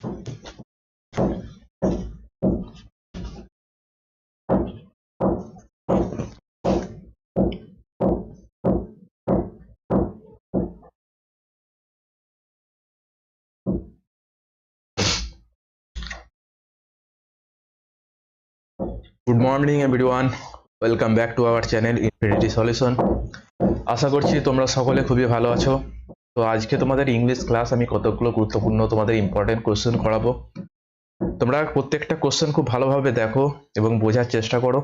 Good morning everyone welcome back to our channel infinity solution আশা করছি তোমরা সকলে খুবই ভালো আছো। তো আজকে তোমাদের ইংলিশ ক্লাস আমি কতগুলো গুরুত্বপূর্ণ তোমাদের ইম্পর্টেন্ট কোশ্চেন করাবো। তোমরা প্রত্যেকটা কোশ্চেন খুব ভালোভাবে দেখো এবং বোঝার চেষ্টা করো।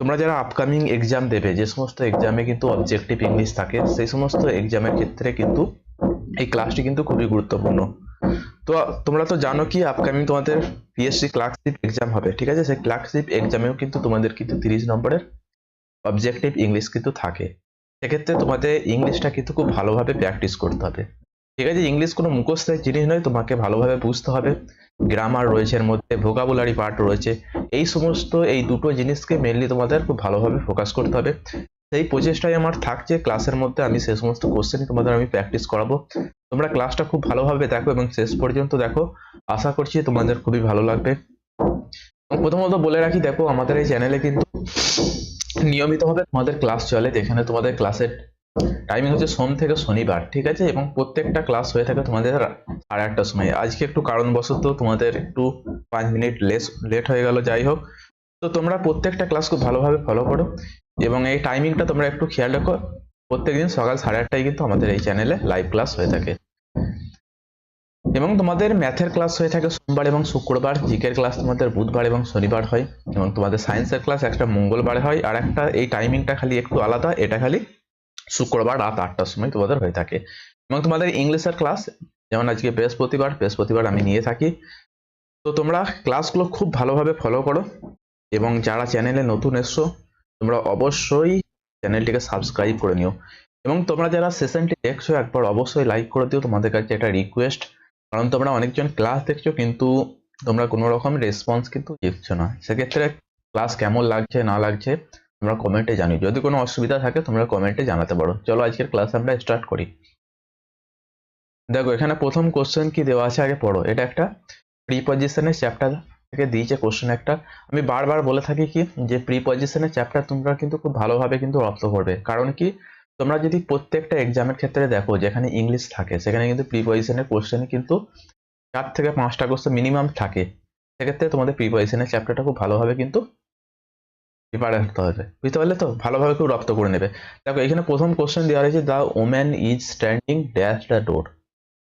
তোমরা যারা আপকামিং এক্সাম দেবে, যে সমস্ত এক্সামে কিন্তু অবজেক্টিভ ইংলিশ থাকে, সেই সমস্ত এক্সামের ক্ষেত্রে কিন্তু এই ক্লাসটি কিন্তু খুবই গুরুত্বপূর্ণ। তো তোমরা তো জানো কি আপকামিং তোমাদের পিএসসি ক্লার্কশিপ এক্সাম হবে, ঠিক আছে? সেই ক্লার্কশিপ এক্সামেও কিন্তু তোমাদের কিন্তু তিরিশ নম্বরের অবজেক্টিভ ইংলিশ কিন্তু থাকে। সেক্ষেত্রে তোমাদের ইংলিশটা কিন্তু খুব ভালোভাবে প্র্যাকটিস করতে হবে। ঠিক আছে? ইংলিশ কোনো মুখস্থের জিনিস নয়, তোমাকে ভালোভাবে বুঝতে হবে। গ্রামার রয়েছে এর মধ্যে ভোকাবুলারি পার্ট রয়েছে। এই সমস্ত, এই দুটো জিনিসকে মেনলি তোমাদের খুব ভালোভাবে ফোকাস করতে হবে। সেই প্রচেষ্টাই আমার থাকছে ক্লাসের মধ্যে আমি সেই সমস্ত কোশ্চেনই তোমাদের আমি প্র্যাকটিস করাবো। তোমরা ক্লাসটা খুব ভালোভাবে দেখো এবং শেষ পর্যন্ত দেখো। আশা করছি তোমাদের খুবই ভালো লাগবে। প্রথমত বলে রাখি, দেখো আমাদের এই চ্যানেলে কিন্তু নিয়মিতভাবে তোমাদের ক্লাস চলে, যেখানে তোমাদের ক্লাসের টাইমিং হচ্ছে সোম থেকে শনিবার, ঠিক আছে? এবং প্রত্যেকটা ক্লাস হয়ে থাকে তোমাদের সাড়ে আটটার সময়। আজকে একটু কারণবশত তোমাদের একটু পাঁচ মিনিট লেস লেট হয়ে গেল, যাই হোক। তো তোমরা প্রত্যেকটা ক্লাস খুব ভালোভাবে ফলো করো এবং এই টাইমিংটা তোমরা একটু খেয়াল রাখো। প্রত্যেকদিন সকাল সাড়ে আটটায় কিন্তু আমাদের এই চ্যানেলে লাইভ ক্লাস হয়ে থাকে। এবং তোমাদের ম্যাথের ক্লাস হয়ে থাকে সোমবার এবং শুক্রবার, জিকের ক্লাস তোমাদের বুধবার এবং শনিবার হয়, এবং তোমাদের সায়েন্সের ক্লাস একটা মঙ্গলবার হয়, আর একটা এই টাইমিংটা খালি একটু আলাদা, এটা খালি শুক্রবার রাত আটটার সময় তোমাদের হয়ে থাকে। এবং তোমাদের ইংলিশের ক্লাস যেমন আজকে বৃহস্পতিবার বৃহস্পতিবার আমি নিয়ে থাকি। তো তোমরা ক্লাসগুলো খুব ভালোভাবে ফলো করো, এবং যারা চ্যানেলে নতুন এসছো, তোমরা অবশ্যই চ্যানেলটিকে সাবস্ক্রাইব করে নিও। এবং তোমরা যারা সেশনটি দেখছ, একবার অবশ্যই লাইক করে দিও। তোমাদের কাছে একটা রিকোয়েস্ট কারণ তোমরা অনেকজন ক্লাস দেখছ, কিন্তু তোমরা কোনো রকম রেসপন্স কিন্তু দিচ্ছ না। সেক্ষেত্রে ক্লাস কেমন লাগছে, না লাগছে, তোমরা কমেন্টে জানিও। যদি কোনো অসুবিধা থাকে, তোমরা কমেন্টে জানাতে পারো। চলো আজকের ক্লাস আমরা স্টার্ট করি। দেখো, এখানে প্রথম কোশ্চেন কি দেওয়া আছে আগে পড়ো। এটা একটা প্রিপজিশনের চ্যাপ্টার থেকে দিয়েছে কোশ্চেন একটা। আমি বারবার বলে থাকি কি, যে প্রিপজিশনের চ্যাপ্টার তোমরা কিন্তু খুব ভালোভাবে কিন্তু রপ্ত করবে কারণ কি তোমরা যদি প্রত্যেকটা এক্সামের ক্ষেত্রে দেখো, যেখানে ইংলিশ থাকে, সেখানে কিন্তু প্রিপজিশনের কোশ্চেনে কিন্তু চার থেকে পাঁচটা কোশ্চেন মিনিমাম থাকে। সেক্ষেত্রে তোমাদের প্রিপজিশনের চ্যাপ্টারটা খুব ভালোভাবে কিন্তু প্রিপার হতে হবে। বুঝতে পারলে তো? ভালোভাবে খুব রপ্ত করে নেবে। দেখো, এখানে প্রথম কোশ্চেন দেওয়া রয়েছে the woman is standing dash the door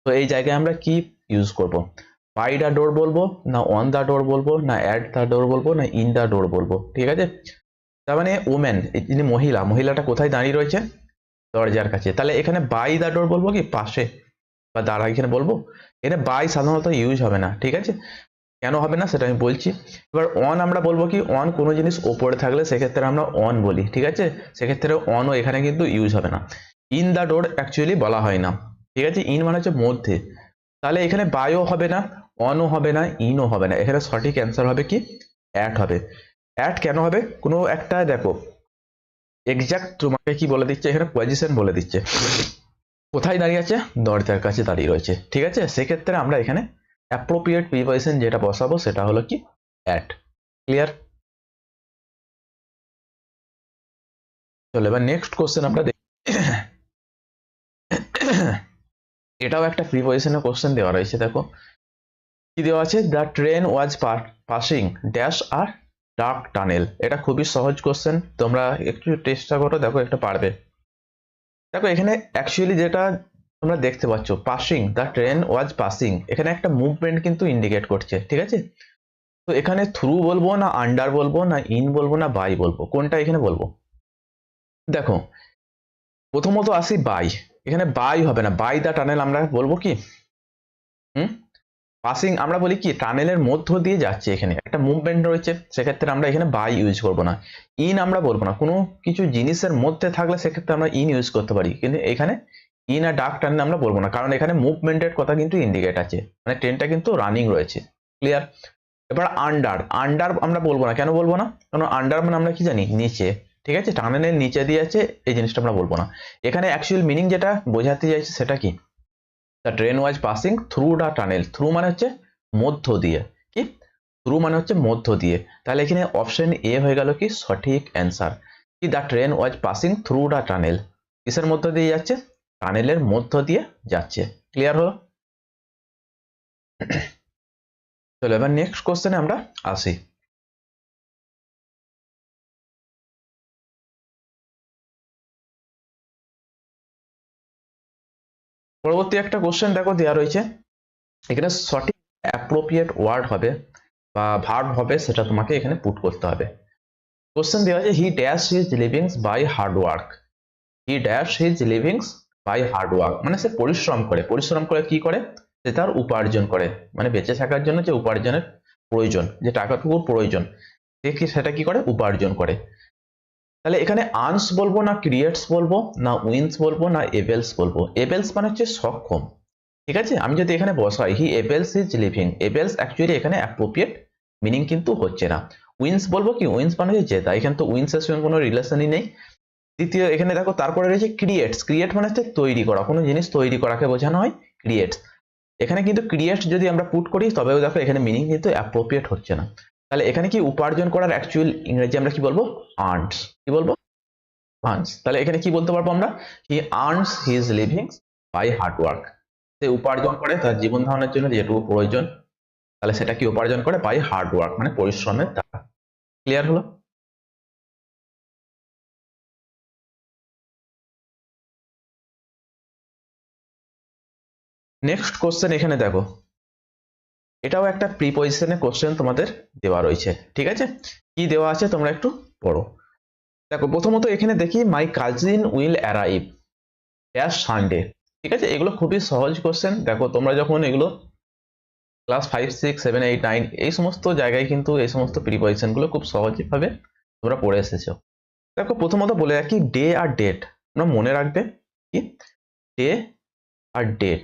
তো এই জায়গায় আমরা কি ইউজ করব? বাই দ্য ডোর বলব, না অন দ্য ডোর বলব, না অ্যাট দ্য ডোর বলব, না ইন দ্য ডোর বলব। ঠিক আছে? তার মানে ওম্যান যিনি মহিলা, মহিলাটা কোথায় দাঁড়িয়ে রয়েছে? দরজার কাছে। তাহলে এখানে বাই দ্য ডোর বলব কি? পাশে। বা দাঁড়া এখানে বলব, এখানে বাই সাধারণত ইউজ হবে না, ঠিক আছে? কেন হবে না সেটা আমি বলছি। এবার অন আমরা বলব কি? অন কোনো জিনিস ওপরে থাকলে সেক্ষেত্রে আমরা অন বলি, ঠিক আছে? সেক্ষেত্রে অনও এখানে কিন্তু ইউজ হবে না। ইন দ্য ডোর অ্যাকচুয়ালি বলা হয় না, ঠিক আছে? ইন মানে হচ্ছে মধ্যে। তাহলে এখানে বায়ও হবে না অনও হবে না ইনও হবে না। এখানে সঠিক অ্যান্সার হবে কি? অ্যাট হবে। অ্যাট কেন হবে? কোনো একটা দেখো এক্সাক্ট তোমাকে কি বলে দিচ্ছে? এখানে পজিশন বলে দিচ্ছে। কোথায় দাঁড়িয়ে আছে? দরজার কাছে দাঁড়িয়ে রয়েছে। ঠিক আছে? সেক্ষেত্রে আমরা এখানে অ্যাপ্রোপ্রিয়েট প্রিপজিশন যেটা বসাবো, সেটা হলো কি? অ্যাট ক্লিয়ার চলো, এবার নেক্সট কোশ্চেন আমরা দেখি। এটাও একটা প্রিপজিশনের কোশ্চেন দেওয়া রয়েছে, দেখো। কি দেওয়া আছে? The train was passing dash a dark tunnel. এটা খুবই সহজ কোশ্চেন তোমরা একটু চেষ্টা করো, দেখো একটা পারবে। দেখো, এখানে অ্যাকচুয়ালি যেটা তোমরা দেখতে পাচ্ছ passing the train was passing এখানে একটা মুভমেন্ট কিন্তু ইন্ডিকেট করছে, ঠিক আছে? তো এখানে থ্রু বলব না আন্ডার বলব না ইন বলব না বাই বলব। কোনটা এখানে বলব? দেখো, প্রথমত আসি বাই এখানে বাই হবে না। বাই দ্য টানেল আমরা বলব কি? হুম? পাসিং আমরা বলি কি টানেলের মধ্য দিয়ে যাচ্ছে এখানে। একটা মুভমেন্ট রয়েছে, সেক্ষেত্রে আমরা এখানে বাই ইউজ করব না। ইন আমরা বলব না। কোনো কিছু জিনিসের মধ্যে থাকলে সেক্ষেত্রে আমরা ইন ইউজ করতে পারি। কিন্তু এখানে ইন আর ডাক টানেল আমরা বলব না। কারণ এখানে মুভমেন্টের কথা কিন্তু ইন্ডিকেট আছে। মানে ট্রেনটা কিন্তু রানিং রয়েছে। ক্লিয়ার এবার আন্ডার আন্ডার আমরা বলব না। কেন বলব না? কারণ আন্ডার মানে আমরা কি জানি? নিচে। ঠিক আছে? টানেলের নিচে দিয়ে আছে, এই জিনিসটা আমরা বলব না। এখানে অ্যাকচুয়াল মিনিং যেটা বোঝাতে চাইছে সেটা কি? The train was passing through the tunnel through মানে হচ্ছে মধ্য দিয়ে। কি? থ্রু মানে হচ্ছে মধ্য দিয়ে। তাহলে এখানে অপশন এ হয়ে গেল কি? সঠিক অ্যান্সার কি? The train was passing through the tunnel কিসের মধ্য দিয়ে যাচ্ছে? টানেলের মধ্য দিয়ে যাচ্ছে। ক্লিয়ার হলো? চলো এবার নেক্সট কোশ্চেনে আমরা আসি। পরবর্তী একটা কোশ্চেন দেখো দেওয়া রয়েছে। এখানে সঠিক অ্যাপ্রোপ্রিয়েট ওয়ার্ড হবে বা ভার্ব হবে সেটা তোমাকে এখানে পুট করতে হবে। কোশ্চেন দেওয়া আছে he dash his livings by hard work he dash his livings by hard work মানে সে পরিশ্রম করে। পরিশ্রম করে কি করে? সে তার উপার্জন করে। মানে বেঁচে থাকার জন্য যে উপার্জনের প্রয়োজন, যে টাকাটুকুর প্রয়োজন, সে কি সেটা কি করে? উপার্জন করে। তাহলে এখানে আর্নস বলব না ক্রিয়েটস বলব, না উইন্স বলব, না এবেলস বলব। এবেলস মানে হচ্ছে সক্ষম। ঠিক আছে? আমি যদি এখানে বসাই, he ables is living. Ables actually এখানে অ্যাপ্রোপ্রিয়েট মিনিং কিন্তু হচ্ছে না। উইন্স বলব কি? উইন্স মানে হচ্ছে জেতা এখানে তো উইন্স এর সঙ্গে কোনো রিলেশনই নেই। দ্বিতীয়, এখানে দেখো, তারপরে রয়েছে ক্রিয়েটস। ক্রিয়েট মানে হচ্ছে তৈরি করা। কোনো জিনিস তৈরি করাকে বোঝানো হয় ক্রিয়েটস। এখানে কিন্তু ক্রিয়েট যদি আমরা পুট করি, তবেও দেখো এখানে মিনিং কিন্তু অ্যাপ্রোপ্রিয়েট হচ্ছে না। তাহলে এখানে কি উপার্জন করার অ্যাকচুয়াল ইংরেজি আমরা কি বলব? আর্নস কি বলব? আর্নস তাহলে এখানে কি বলতে পারব আমরা? He earns his livings by hard work সে উপার্জন করে তার জীবন ধারণের জন্য যেটুকু প্রয়োজন, তাহলে সেটা কি উপার্জন করে? বাই হার্ড ওয়ার্ক মানে পরিশ্রমের দ্বারা। ক্লিয়ার হলো? নেক্সট কোশ্চেন এখানে দেখো। এটাও একটা প্রিপজিশনের কোশ্চেন তোমাদের দেওয়া রয়েছে, ঠিক আছে? কি দেওয়া আছে তোমরা একটু পড়ো। দেখো, প্রথমত এখানে দেখি my cousin will arrive dash Sunday ঠিক আছে? এগুলো খুবই সহজ কোশ্চেন দেখো, তোমরা যখন এগুলো class five six seven eight nine এই সমস্ত জায়গায় কিন্তু এই সমস্ত প্রিপজিশনগুলো খুব সহজভাবে তোমরা পড়ে এসেছ। দেখো, প্রথমত বলে রাখি ডে আর ডেট তোমরা মনে রাখবে কি? ডে আর ডেট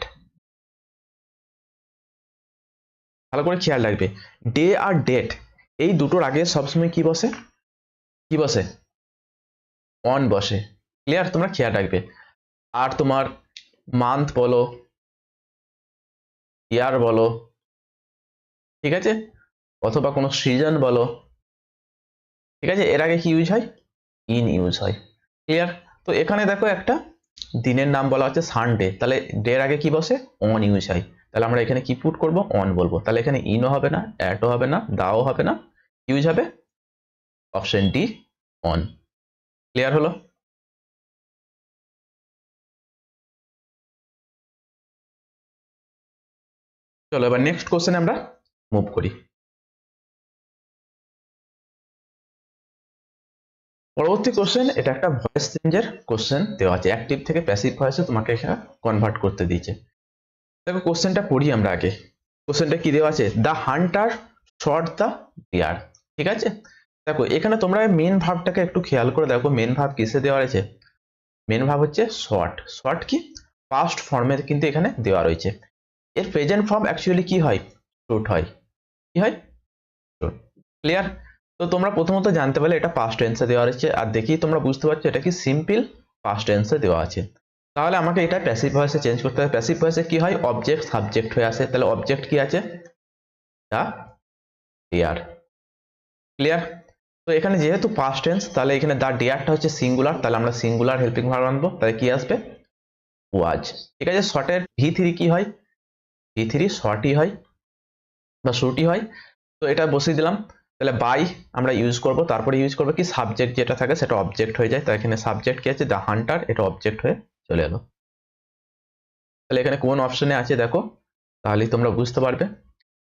ভালো করে খেয়াল রাখবে। ডে আর ডেট এই দুটোর আগে সবসময় কি বসে? কি বসে? অন বসে। ক্লিয়ার তোমরা খেয়াল রাখবে। আর তোমার মান্থ বলো ইয়ার বলো, ঠিক আছে? অথবা কোনো সিজন বলো, ঠিক আছে? এর আগে কি ইউজ হয়? ইন ইউজ হয়। ক্লিয়ার তো এখানে দেখো একটা দিনের নাম বলা হচ্ছে সানডে তাহলে ডের আগে কি বসে? অন ইউজ হয়। তাহলে আমরা এখানে কি পুট করব? অন বলব। তাহলে এখানে ইনও হবে না অ্যাটও হবে না দাও হবে না ইউজ হবে অপশন ডি অন ক্লিয়ার হলো? চলো এবার নেক্সট কোশ্চেন আমরা মুভ করি। পরবর্তী কোশ্চেন এটা একটা ভয়েস চেঞ্জের কোশ্চেন দেওয়া আছে। অ্যাক্টিভ থেকে প্যাসিভ ভয়েসে তোমাকে এখানে কনভার্ট করতে দিয়েছে। দেখো কোশ্চেনটা পড়ি আমরা আগে। কোশ্চেনটা কি দেওয়া আছে? The hunter shot the deer ঠিক আছে? দেখো, এখানে তোমরা মেন ভাবটাকে একটু খেয়াল করে দেখো মেন ভাব কিসে দেওয়া রয়েছে? মেন ভাব হচ্ছে শর্ট শর্ট কি? পাস্ট ফর্মে কিন্তু এখানে দেওয়া রয়েছে। এর প্রেজেন্ট ফর্ম অ্যাকচুয়ালি কি হয়? ট্রুট হয়। কি হয়? ক্লিয়ার তো তোমরা প্রথমত জানতে পারলে এটা পাস্ট টেন্সে দেওয়া রয়েছে। আর দেখি তোমরা বুঝতে পারছ এটা কি সিম্পল পাস্ট টেন্সে দেওয়া আছে। তাহলে আমাকে এটা প্যাসিভ ভয়েসে চেঞ্জ করতে হবে। প্যাসিভ ভয়েসে কি হয়? অবজেক্ট সাবজেক্ট হয়ে আসে। তাহলে অবজেক্ট কি আছে? দা ডিয়ার ক্লিয়ার তো এখানে যেহেতু পাস্ট টেন্স তাহলে এখানে দা ডিয়ারটা হচ্ছে সিঙ্গুলার তাহলে আমরা সিঙ্গুলার হেল্পিং ভার্ব আনব। তাহলে কি আসবে? ওয়াজ ঠিক আছে শর্টের ভি থ্রি কি হয়? ভি থ্রি শর্টই হয়, বা শুটই হয়। তো এটা বসিয়ে দিলাম। তাহলে বাই আমরা ইউজ করব, তারপরে ইউজ করব কি? সাবজেক্ট যেটা থাকে, সেটা অবজেক্ট হয়ে যায়। তো এখানে সাবজেক্ট কি আছে? দ্য হান্টার এটা অবজেক্ট হয়ে চলে এলো। তাহলে এখানে কোন অপশনে আছে দেখো, তাহলেই তোমরা বুঝতে পারবে।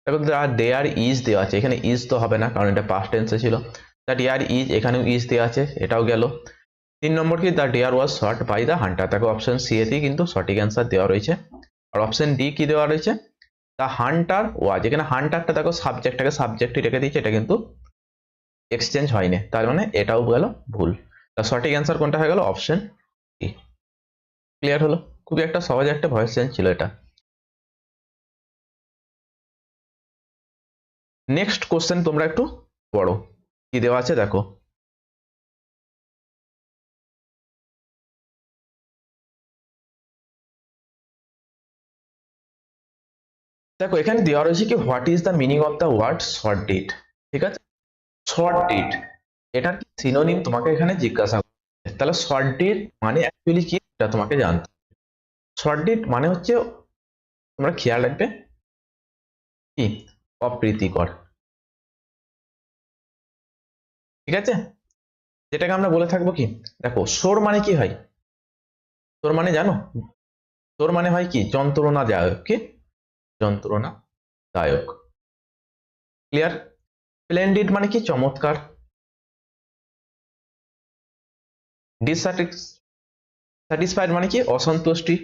দেখো দেয়ার ইজ দেওয়া আছে, এখানে ইজ তো হবে না, কারণ এটা পাস্ট টেন্সে ছিল। দ্য ডিয়ার ইজ এখানেও ইজ দেওয়া আছে, এটাও গেল। তিন নম্বর কি? The deer was shot by the hunter দেখো অপশন সি এতেই কিন্তু সঠিক অ্যান্সার দেওয়া রয়েছে। আর অপশন ডি কি দেওয়া রয়েছে? দ্য হান্টার ওয়াজ এখানে হান্টারটা দেখো সাবজেক্টটাকে সাবজেক্টই রেখে দিয়েছে, এটা কিন্তু এক্সচেঞ্জ হয়নি। তার মানে এটাও গেল ভুল। সঠিক অ্যান্সার কোনটা হয়ে গেল? অপশন ক্লিয়ার হলো? খুবই একটা সহজ একটা ভয়েস চেঞ্জ ছিল এটা। নেক্সট কোশ্চেন তোমরা একটু পড়ো। কি দেওয়া আছে দেখো। দেখো, এখানে দেওয়া রয়েছে কি what is the meaning of the word shot dead ঠিক আছে? শর্ট ডেট এটার কি সিনোনিম তোমাকে এখানে জিজ্ঞাসা তাহলে শর্ট ডেট মানে অ্যাকচুয়ালি কি? এটা তোমাকে জানতে শর্ট ডেট মানে হচ্ছে তোমরা খেয়াল রাখবে কি? অপ্রীতিকর। ঠিক আছে? যেটাকে আমরা বলে থাকব কি? দেখো, সোর মানে কি হয়? সোর মানে জানো? তোর মানে হয় কি? যন্ত্রণা যন্ত্রণাদায়ক, কি? যন্ত্রণাদায়ক। ক্লিয়ার স্প্লেন্ডিড মানে কি? চমৎকার। ডিসস্যাটিসফাইড মানে কি? অসন্তুষ্টি।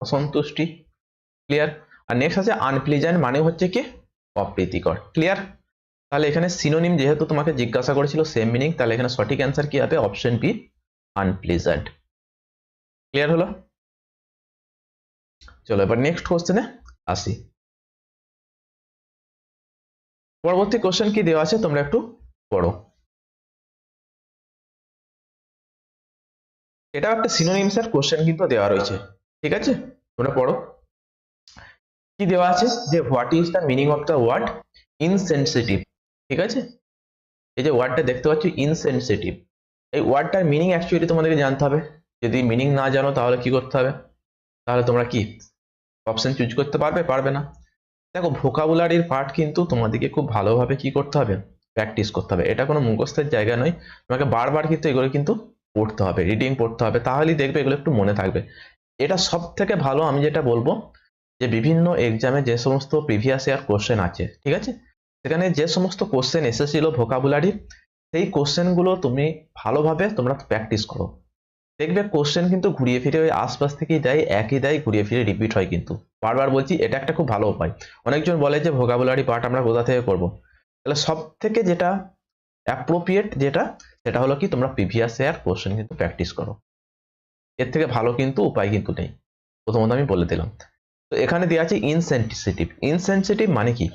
অসন্তুষ্টি। ক্লিয়ার আর নেক্সট আছে আনপ্লিজেন্ট মানে হচ্ছে কি? অপ্রীতিকর। ক্লিয়ার তাহলে এখানে সিনোনিম যেহেতু তোমাকে জিজ্ঞাসা করেছিল সেম মিনিং তাহলে এখানে সঠিক অ্যান্সার কি হবে অপশন বি আনপ্লিজেন্ট ক্লিয়ার হলো? চলো, এবার নেক্সট কোশ্চেনে আসি। পরবর্তী কোশ্চেন কি দেওয়া আছে? তোমরা একটু পড়ো। এটা একটা সিনোনিমস এর কোশ্চেন কিন্তু দেওয়া রয়েছে, ঠিক আছে? তোমরা পড়ো। কি দেওয়া আছে? যে what is the meaning of the word insensitive ঠিক আছে? এই যে ওয়ার্ডটা দেখতে পাচ্ছ ইনসেনসিটিভ এই ওয়ার্ডটার মিনিং অ্যাকচুয়ালি তোমাদেরকে জানতে হবে। যদি মিনিং না জানো, তাহলে কি করতে হবে? তাহলে তোমরা কি অপশন চুজ করতে পারবে পারবে না? দেখো ভোকাবুলারির পার্ট কিন্তু তোমাদেরকে খুব ভালোভাবে কি করতে হবে প্র্যাকটিস করতে হবে। এটা কোনো মুখস্থের জায়গা নয়। তোমাকে বারবার কিন্তু এগুলো কিন্তু পড়তে হবে রিডিং পড়তে হবে, তাহলেই দেখবে এগুলো একটু মনে থাকবে। এটা সব থেকে ভালো আমি যেটা বলব, যে বিভিন্ন এক্সামে যে সমস্ত প্রিভিয়াস ইয়ার কোশ্চেন আছে, ঠিক আছে? সেখানে যে সমস্ত কোশ্চেন এসেছিল ভোকাবুলারি সেই কোশ্চেনগুলো তুমি ভালোভাবে তোমরা প্র্যাকটিস করো। দেখবে কোশ্চেন কিন্তু ঘুরিয়ে ফিরে ওই আশপাশ থেকেই দেয়, একই দেয়, ঘুরিয়ে ফিরে রিপিট হয় কিন্তু। বারবার বলছি, এটা একটা খুব ভালো উপায়। অনেকজন বলে যে ভোকাবুলারি পার্ট আমরা কোথা থেকে করব? তাহলে সব থেকে যেটা অ্যাপ্রোপ্রিয়েট যেটা সেটা হলো কি, তোমরা প্রিভিয়াস ইয়ার কোশ্চেন কিন্তু প্র্যাকটিস করো। এর থেকে ভালো কিন্তু উপায় কিন্তু নেই। প্রথমত আমি বলে দিলাম। তো এখানে দেওয়া আছে ইনসেন্সিটিভ ইনসেন্সিটিভ মানে কি?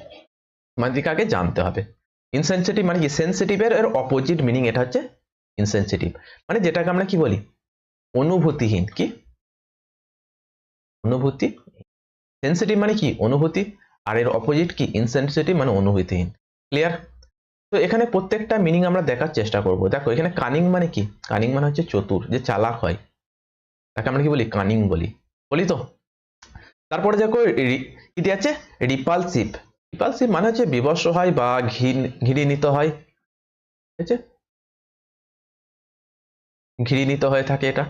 মানে দিকে আগে জানতে হবে। ইনসেন্সিটিভ মানে কি? সেন্সিটিভের এর অপোজিট মিনিং এটা হচ্ছে ইনসেন্সিটিভ মানে যেটাকে আমরা কি বলি? অনুভূতিহীন। কি? অনুভূতি। সেন্সিটিভ মানে কি? অনুভূতি। আর এর অপোজিট কি? ইনসেন্সিটিভ মানে অনুভূতিহীন। ক্লিয়ার তো এখানে প্রত্যেকটা মিনিং আমরা দেখার চেষ্টা করব। দেখো, এখানে কানিং মানে কি? কানিং মানে হচ্ছে চতুর, যে চালাক হয়। তাকে আমরা কি বলি? কানিং বলি। বলি তো? তারপরে দেখো দিয়ে আছে? রিপালসিভ রিপালসিভ মানে হচ্ছে বিবর্ষ হয় বা ঘৃণিত হয়। ঠিক আছে? ঘৃণিত হয়ে থাকে এটা।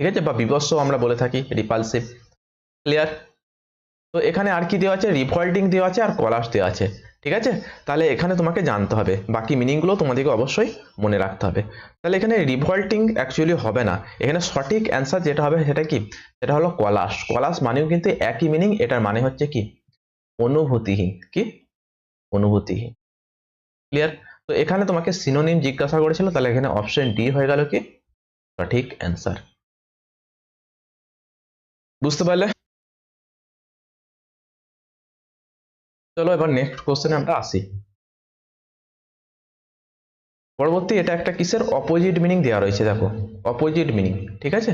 ঠিক আছে? বা বিবস্ব আমরা বলে থাকি রিপালসিভ ক্লিয়ার তো এখানে আর কি দেওয়া আছে? রিভল্টিং দেওয়া আছে আর কলাস দেওয়া আছে। ঠিক আছে? তাহলে এখানে তোমাকে জানতে হবে। বাকি মিনিংগুলো তোমাদেরকে অবশ্যই মনে রাখতে হবে। তাহলে এখানে রিভল্টিং অ্যাকচুয়ালি হবে না। এখানে সঠিক অ্যান্সার যেটা হবে সেটা কি? সেটা হলো কলাস কলাস মানেও কিন্তু একই মিনিং এটার মানে হচ্ছে কি? অনুভূতিহীন। কি? অনুভূতিহীন। ক্লিয়ার তো এখানে তোমাকে সিনোনিম জিজ্ঞাসা করেছিল, তাহলে এখানে অপশন ডি হয়ে গেল কি? সঠিক অ্যান্সার বুঝতে পারলে? চলো এবার নেক্সট কোশ্চেনে আমরা আসি। পরবর্তী এটা একটা কিসের? অপোজিট মিনিং দেওয়া রয়েছে, দেখো। অপোজিট মিনিং ঠিক আছে?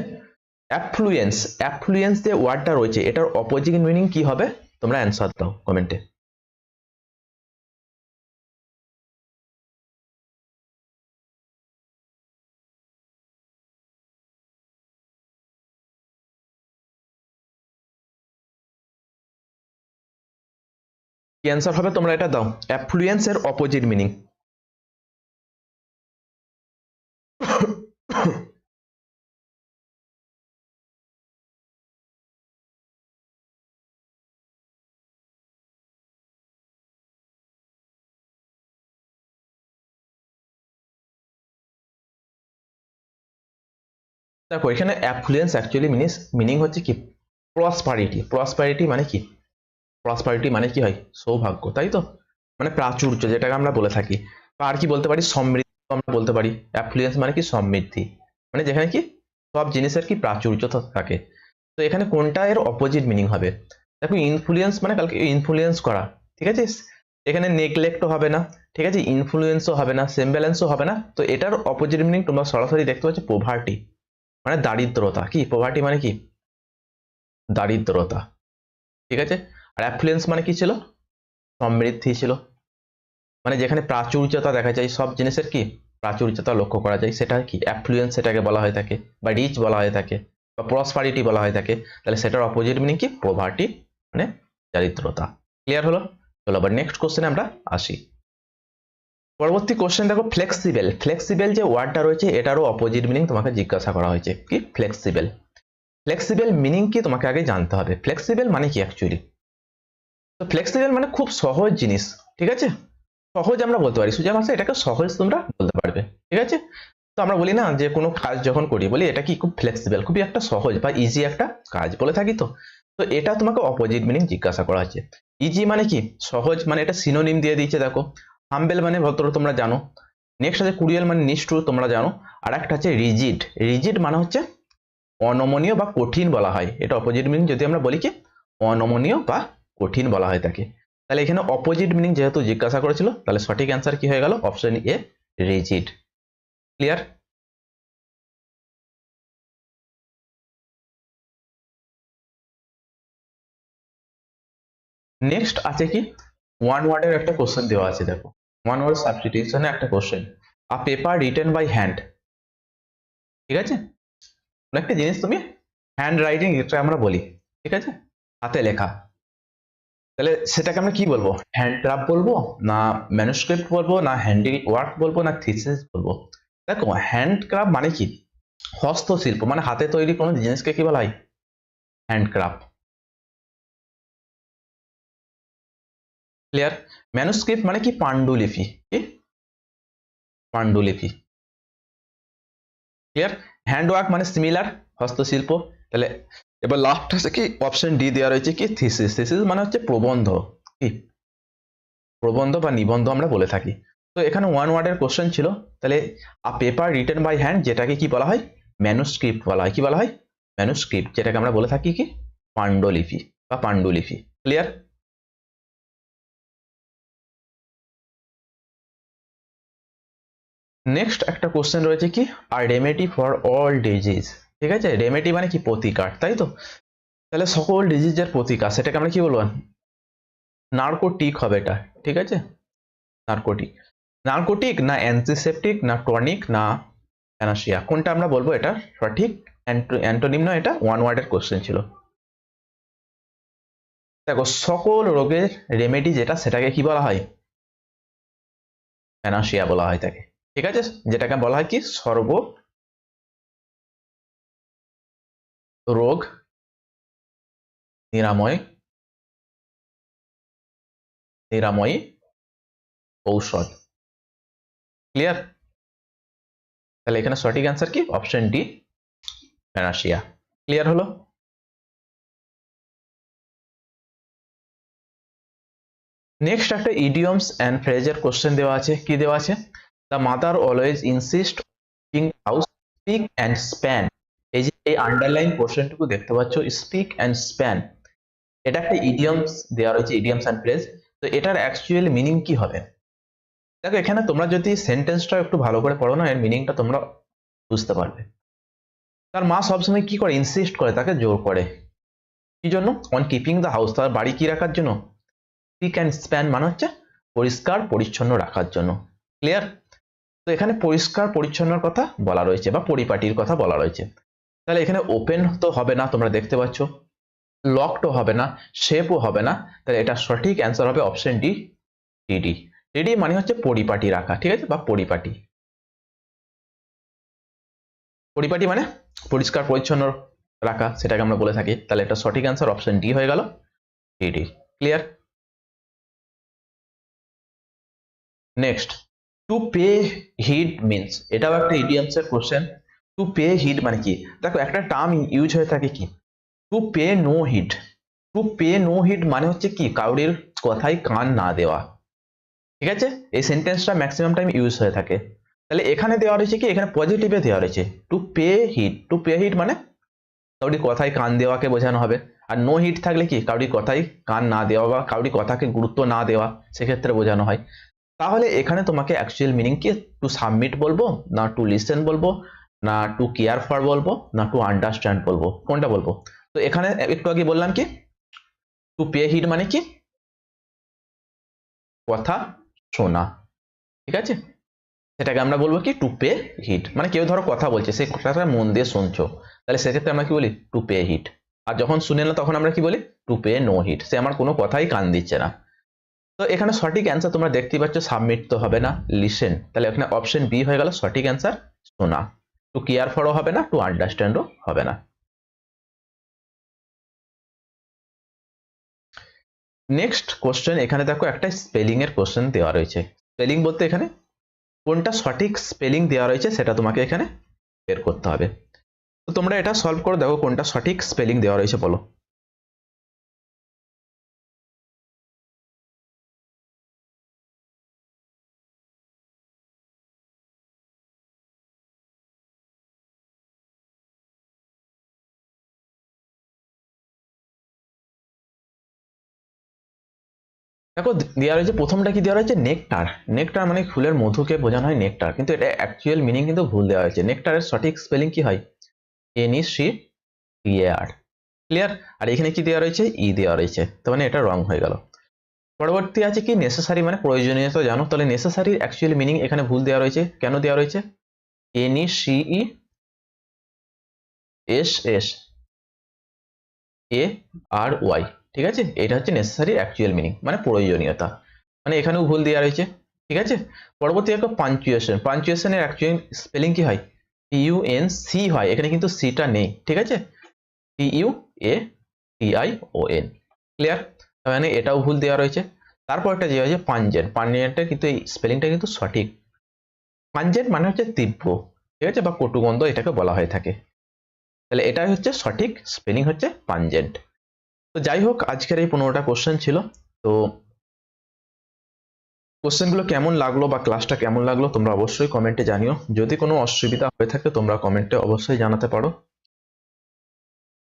অ্যাফ্লুয়েন্স অ্যাফ্লুয়েন্স যে ওয়ার্ডটা রয়েছে, এটার অপোজিট মিনিং কি হবে? তোমরা অ্যান্সার দাও কমেন্টে কি অ্যান্সার হবে তোমরা এটা দাও অ্যাফ্লুয়েন্স এর অপোজিট মিনিং দেখো, এখানে অ্যাফ্লুয়েন্স অ্যাকচুয়ালি মিনিস মিনিং হচ্ছে কি? প্রসপারিটি প্রসপারিটি মানে কি? প্রসপারিটি মানে কি হয়? সৌভাগ্য, তাই তো? মানে প্রাচুর্য, যেটাকে আমরা বলে থাকি। বা আর কি বলতে পারি? সমৃদ্ধি আমরা বলতে পারি। অ্যাফ্লুয়েন্স মানে কি? সমৃদ্ধি। মানে যেখানে কি? সব জিনিসের কি প্রাচুর্য থাকে। তো এখানে কোনটা এর অপোজিট মিনিং হবে? দেখো ইনফ্লুয়েন্স মানে কালকে ইনফ্লুয়েন্স করা, ঠিক আছে? এখানে নেগলেক্টও হবে না, ঠিক আছে? ইনফ্লুয়েন্সও হবে না সেমব্যালেন্সও হবে না। তো এটার অপোজিট মিনিং তোমরা সরাসরি দেখতে পাচ্ছ পোভার্টি মানে দারিদ্রতা, কি? পোভার্টি মানে কি? দারিদ্রতা, ঠিক আছে? আর অ্যাফ্লুয়েন্স মানে কি ছিল? সমৃদ্ধি ছিল। মানে যেখানে প্রাচুর্যতা দেখা যায়, সব জিনিসের কি? প্রাচুর্যতা লক্ষ্য করা যায়। সেটা কি? অ্যাফ্লুয়েন্স সেটাকে বলা হয়ে থাকে বা রিচ বলা হয়ে থাকে বা প্রসপারিটি বলা হয়ে থাকে। তাহলে সেটার অপোজিট মিনিং কি? পোভার্টি মানে দারিদ্রতা। ক্লিয়ার হলো? চলো আবার নেক্সট কোশ্চেনে আমরা আসি। পরবর্তী কোশ্চেন দেখো ফ্লেক্সিবেল ফ্লেক্সিবেল যে ওয়ার্ডটা রয়েছে, এটারও অপোজিট মিনিং তোমাকে জিজ্ঞাসা করা হয়েছে। কি? ফ্লেক্সিবেল ফ্লেক্সিবেল মিনিং কি? তোমাকে আগে জানতে হবে। ফ্লেক্সিবেল মানে কি অ্যাকচুয়ালি তো ফ্লেক্সিবল মানে খুব সহজ জিনিস, ঠিক আছে? সহজ আমরা বলতে পারি। সোজা ভাষা এটাকে সহজ তোমরা বলতে পারবে, ঠিক আছে? তো আমরা বলি না যে কোনো কাজ যখন করি, বলি এটা কি খুব ফ্লেক্সিবল খুবই একটা সহজ বা ইজি একটা কাজ বলে থাকি তো। তো এটা তোমাকে অপোজিট মিনিং জিজ্ঞাসা করা হচ্ছে। ইজি মানে কি? সহজ মানে এটা সিনোনিম দিয়ে দিয়েছে, দেখো। হাম্বেল মানে ভদ্র, তোমরা জানো। নেক্সট আছে কুরিয়াল মানে নিষ্ঠুর, তোমরা জানো। আর একটা হচ্ছে রিজিড রিজিড মানে হচ্ছে অনমনীয় বা কঠিন বলা হয়। এটা অপোজিট মিনিং যদি আমরা বলি কি? অনমনীয় বা কঠিন বলা হয় তাকে। তাহলে এখানে অপোজিট মিনিং যেহেতু জিজ্ঞাসা করেছিল, তাহলে সঠিক অ্যান্সার কি হয়ে গেল? Option A rigid clear next আছে কি? ওয়ান ওয়ার্ডের একটা কোশ্চেন দেওয়া আছে, দেখো। ওয়ান ওয়ার্ড সাবস্টিটিউশনে একটা question a paper written by hand ঠিক আছে? একটা জিনিস তুমি হ্যান্ড রাইটিং আমরা বলি। ঠিক আছে? হাতে লেখা। তাহলে সেটাকে আমরা কি বলব? হ্যান্ড ক্রাফট বলব? না ম্যানুস্ক্রিপ্ট বলব? না হ্যান্ডি ওয়ার্ক বলব? না থিসিস বলব? দেখো হ্যান্ডক্রাফট মানে কি? হস্তশিল্প মানে হাতে তৈরি কোনো জিনিসকে কি বলা হয়? হ্যান্ড ক্রাফট ক্লিয়ার ম্যানুস্ক্রিপ্ট মানে কি? পাণ্ডুলিপি কি? পাণ্ডুলিপি। ক্লিয়ার হ্যান্ডওয়ার্ক মানে সিমিলার হস্তশিল্প, তাহলে এবার লাস্ট আছে কি অপশন ডি দেওয়া রয়েছে কি থিসিস থিসিস মানে হচ্ছে প্রবন্ধ, কি? প্রবন্ধ বা নিবন্ধ আমরা বলে থাকি। তো এখানে ওয়ান ওয়ার্ডের কোশ্চেন ছিল। তাহলে a paper written by hand যেটাকে কি বলা হয়? ম্যানুস্ক্রিপ্ট বলা হয়। কি বলা হয়? ম্যানুস্ক্রিপ্ট যেটাকে আমরা বলে থাকি কি? পাণ্ডুলিপি বা পাণ্ডুলিপি। ক্লিয়ার নেক্সট একটা কোশ্চেন রয়েছে কি a remedy for all disease ঠিক আছে? রেমেডি মানে কি? প্রতিকার, তাই তো? তাহলে সকল ডিজিজের প্রতিকার, সেটাকে আমরা কি বলব? নার্কোটিক হবে এটা, ঠিক আছে? নার্কোটিক নার্কোটিক না অ্যান্টিসেপটিক না টনিক না অ্যানাসিয়া কোনটা আমরা বলব এটা? সঠিক? অ্যান্টোনিম না এটা? ওয়ান ওয়ার্ডের কোশ্চেন ছিল। দেখো, সকল রোগের রেমেডি যেটা, সেটাকে কি বলা হয়? অ্যানাসিয়া বলা হয় তাকে, ঠিক আছে? যেটাকে বলা হয় কি? সর্ব রোগ, নিরাময়, নিরাময়ী ঔষধ। ক্লিয়ার তাহলে এখানে সঠিক অ্যান্সার কি? অপশন ডি প্যানাশিয়া ক্লিয়ার হলো? নেক্সট একটা ইডিয়মস অ্যান্ড ফ্রেজের কোশ্চেন দেওয়া আছে। কি দেওয়া আছে? The mother always insist house speak and span এই আন্ডারলাইন পোর্শনটুকু দেখতে পাচ্ছ? স্পিক অ্যান্ড স্প্যান এটা একটা ইডিয়মস দেওয়া রয়েছে ইডিয়মস অ্যান্ড ফ্রেজ তো এটার অ্যাকচুয়াল মিনিং কি হবে? দেখো, এখানে তোমরা যদি সেন্টেন্সটা একটু ভালো করে পড়ো না, এর মিনিংটা তোমরা বুঝতে পারবে। তার মা সবসময় কি করে? ইনসিস্ট করে, তাকে জোর করে। কি জন্য? অন কিপিং দ্য হাউস তার বাড়ি কি রাখার জন্য? স্পিক অ্যান্ড স্প্যান মানে হচ্ছে পরিষ্কার, পরিচ্ছন্ন রাখার জন্য। ক্লিয়ার তো এখানে পরিষ্কার, পরিচ্ছন্নর কথা বলা রয়েছে বা পরিপাটির কথা বলা রয়েছে। তাহলে এখানে ওপেন তো হবে না, তোমরা দেখতে পাচ্ছ। লকডও হবে না শেপও হবে না। তাহলে এটা সঠিক অ্যান্সার হবে অপশন ডি ডিডি ডিডি মানে হচ্ছে পরিপাটি রাখা, ঠিক আছে? বা পরিপাটি। পরিপাটি মানে পরিষ্কার, পরিচ্ছন্ন রাখা, সেটাকে আমরা বলে থাকি। তাহলে এটা সঠিক অ্যান্সার অপশন ডি হয়ে গেল D D clear next to pay heed means এটাও একটা ইডিয়ামস এর কোশ্চেন টু পে হিড মানে কি? দেখো, একটা টার্ম ইউজ হয়ে থাকে কি? To pay no heed to pay no heed মানে হচ্ছে কি? কাউরির কথাই কান না দেওয়া। ঠিক আছে? এই সেন্টেন্সটা ম্যাক্সিমাম টাইম ইউজ হয়ে থাকে। তাহলে এখানে দেওয়া রয়েছে কি? এখানে পজিটিভে দেওয়া রয়েছে। To pay heed to pay heed মানে কাউরির কথায় কান দেওয়াকে বোঝানো হবে। আর নো হিট থাকলে কি? কাউরির কথাই কান না দেওয়া বা কাউরির কথাকে গুরুত্ব না দেওয়া সেক্ষেত্রে বোঝানো হয়। তাহলে এখানে তোমাকে অ্যাকচুয়াল মিনিং কি? টু সাবমিট বলব না টু লিসেন বলব? না টু কেয়ার ফর বলব, না টু আন্ডারস্ট্যান্ড বলব, কোনটা বলব? তো এখানে একটু আগে বললাম কি? টু পে হিট মানে কি? কথা শোনা, ঠিক আছে? সেটাকে আমরা বলব কি? টু পে হিট মানে কেউ ধরো কথা বলছে সেই কথাটা মন দিয়ে শুনছো, তাহলে সেক্ষেত্রে আমরা কি বলি? টু পে হিট আর যখন শুনে না তখন আমরা কি বলি? টু পে নো হিট সে আমার কোনো কথাই কান দিচ্ছে না। তো এখানে সঠিক অ্যান্সার তোমরা দেখতেই পাচ্ছ সাবমিট তো হবে না লিসেন তাহলে এখানে অপশন বি হয়ে গেল, সঠিক অ্যান্সার শোনা। টু কেয়ার ফরও হবে না টু আন্ডারস্ট্যান্ডও হবে না। নেক্সট কোশ্চেন এখানে দেখো একটা স্পেলিং এর কোশ্চেন দেওয়া রয়েছে। স্পেলিং বলতে এখানে কোনটা সঠিক স্পেলিং দেওয়া রয়েছে সেটা তোমাকে এখানে বের করতে হবে। তো তোমরা এটা সলভ করে দেখো কোনটা সঠিক স্পেলিং দেওয়া রয়েছে বলো। দেখো, দেওয়া রয়েছে, প্রথমটা কি দেওয়া রয়েছে? নেকটার নেকটার মানে ফুলের মধুকে বোঝানো হয় নেকটার কিন্তু এটা অ্যাকচুয়াল মিনিং কিন্তু ভুল দেওয়া হয়েছে। নেকটারের সঠিক স্পেলিং কি হয়? N E C R clear আর এখানে কি দেওয়া রয়েছে? ই দেওয়া রয়েছে। তার মানে এটা রং হয়ে গেল। পরবর্তী আছে কি? নেসেসারি মানে প্রয়োজনীয়তা জানো? তাহলে নেসেসারি অ্যাকচুয়াল মিনিং এখানে ভুল দেওয়া রয়েছে। কেন দেওয়া রয়েছে? N E C E S S A R Y ঠিক আছে? এটা হচ্ছে নেসেসারি অ্যাকচুয়াল মিনিং মানে প্রয়োজনীয়তা। মানে এখানেও ভুল দেওয়া রয়েছে, ঠিক আছে? পরবর্তী একটা পাঞ্চুয়েশন পাঞ্চুয়েশনের অ্যাকচুয়াল স্পেলিং কি হয়? ইউ এন সি হয়, এখানে কিন্তু সিটা নেই, ঠিক আছে? U A T I O N clear মানে এটাও ভুল দেওয়া রয়েছে। তারপর একটা যে হচ্ছে পাঞ্জেন্ট পাঞ্জেন্টের কিন্তু এই স্পেলিংটা কিন্তু সঠিক। পাঞ্জেন্ট মানে হচ্ছে তীব্র, ঠিক আছে? বা কটুগন্ধ এটাকে বলা হয়ে থাকে। তাহলে এটাই হচ্ছে সঠিক স্পেলিং হচ্ছে পাঞ্জেন্ট। তো যাই হোক, আজকের এই পনেরোটা কোশ্চেন ছিল। তো কোশ্চেনগুলো কেমন লাগল বা ক্লাসটা কেমন লাগল তোমরা অবশ্যই কমেন্টে জানিও। যদি কোনো অসুবিধা হয়ে থাকে, তোমরা কমেন্টে অবশ্যই জানাতে পারো।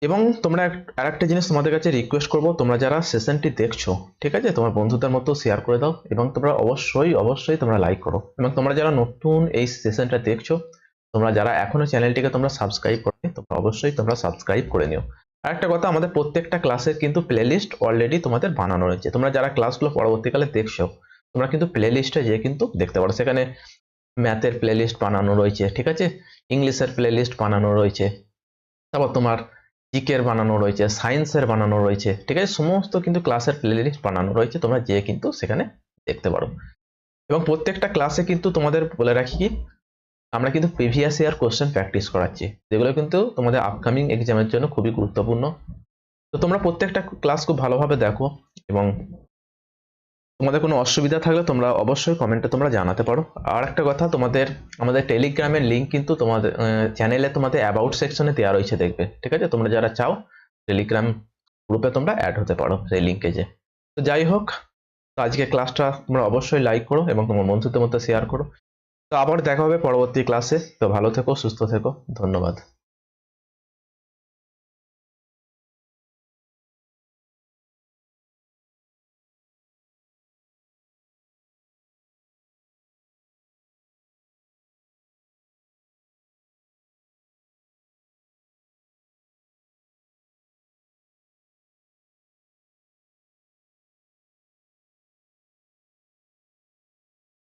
এবং তোমরা আর একটা জিনিস তোমাদের কাছে রিকোয়েস্ট করব, তোমরা যারা সেশনটি দেখছ, ঠিক আছে? তোমার বন্ধুদের মতো শেয়ার করে দাও এবং তোমরা অবশ্যই অবশ্যই তোমরা লাইক করো। এবং তোমরা যারা নতুন এই সেশনটা দেখছ, তোমরা যারা এখনও চ্যানেলটিকে তোমরা সাবস্ক্রাইব করবে তোমরা অবশ্যই তোমরা সাবস্ক্রাইব করে নিও। আর একটা কথা, আমাদের প্রত্যেকটা ক্লাসের কিন্তু প্লেলিস্ট অলরেডি তোমাদের বানানো রয়েছে। তোমরা যারা ক্লাসগুলো পরবর্তীকালে দেখছ, তোমরা কিন্তু প্লেলিস্টে যেয়ে কিন্তু দেখতে পারো। সেখানে ম্যাথের প্লেলিস্ট বানানো রয়েছে, ঠিক আছে? ইংলিশের প্লেলিস্ট বানানো রয়েছে। তারপর তোমার জিকের বানানো রয়েছে সায়েন্সের বানানো রয়েছে, ঠিক আছে? সমস্ত কিন্তু ক্লাসের প্লেলিস্ট বানানো রয়েছে, তোমরা যেয়ে কিন্তু সেখানে দেখতে পারো। এবং প্রত্যেকটা ক্লাসে কিন্তু তোমাদের বলে রাখি কি আমরা কিন্তু প্রিভিয়াস ইয়ার কোশ্চেন প্র্যাকটিস করাচ্ছি। যেগুলো কিন্তু তোমাদের আপকামিং এক্সামের জন্য খুবই গুরুত্বপূর্ণ। তো তোমরা প্রত্যেকটা ক্লাস খুব ভালোভাবে দেখো এবং তোমাদের কোনো অসুবিধা থাকলে তোমরা অবশ্যই কমেন্টে তোমরা জানাতে পারো। আর একটা কথা, তোমাদের, আমাদের টেলিগ্রামের লিঙ্ক কিন্তু তোমাদের চ্যানেলে তোমাদের অ্যাবাউট সেকশনে দেওয়া রয়েছে দেখবে। ঠিক আছে? তোমরা যারা চাও টেলিগ্রাম গ্রুপে তোমরা অ্যাড হতে পারো সেই লিঙ্কে যে তো যাই হোক তো আজকে ক্লাসটা তোমরা অবশ্যই লাইক করো এবং তোমার বন্ধুদের মধ্যে শেয়ার করো। তো আবার দেখা হবে পরবর্তী ক্লাসে তো ভালো থেকো সুস্থ থেকো। ধন্যবাদ।